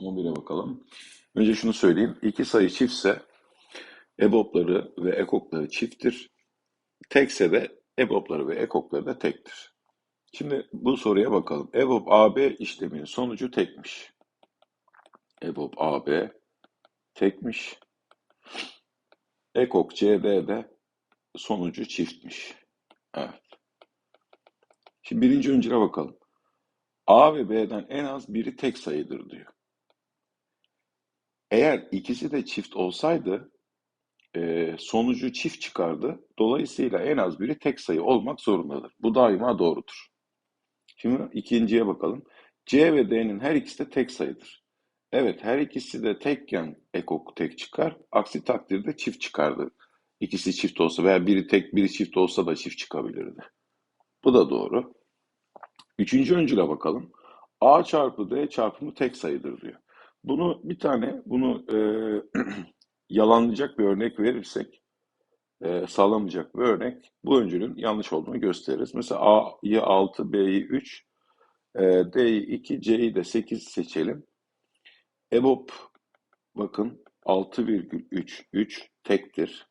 11'e bakalım. Önce şunu söyleyeyim. İki sayı çiftse EBOB'ları ve EKOK'ları çifttir. Tekse de EBOB'ları ve EKOK'ları da tektir. Şimdi bu soruya bakalım. EBOB AB işleminin sonucu tekmiş. EBOB AB tekmiş. EKOK CD de sonucu çiftmiş. Evet. Şimdi birinci öncüne bakalım. A ve B'den en az biri tek sayıdır diyor. Eğer ikisi de çift olsaydı e, sonucu çift çıkardı. Dolayısıyla en az biri tek sayı olmak zorundadır. Bu daima doğrudur. Şimdi ikinciye bakalım. C ve D'nin her ikisi de tek sayıdır. Evet her ikisi de tekken ekok tek çıkar. Aksi takdirde çift çıkardı. İkisi çift olsa veya biri tek biri çift olsa da çift çıkabilirdi. Bu da doğru. Üçüncü öncüle bakalım. A çarpı D çarpımı tek sayıdır diyor. Bunu bir tane bunu e, yalanlayacak bir örnek verirsek e, sağlamayacak bir örnek bu öncülün yanlış olduğunu gösteririz. Mesela A'yı 6, B'yi 3, e, D'yi 2, C'yi de 8 seçelim. EBOB bakın 6,33 tektir.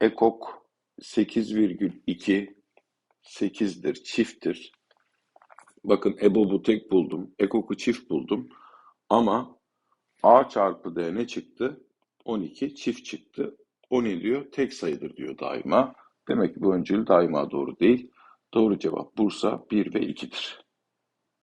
EKOK 8,2 8'dir, çifttir. Bakın EBOB'u tek buldum, EKOK'u çift buldum. Ama A çarpı D ne çıktı? 12 çift çıktı. O diyor? Tek sayıdır diyor daima. Demek ki bu öncül daima doğru değil. Doğru cevap Bursa 1 ve 2'dir.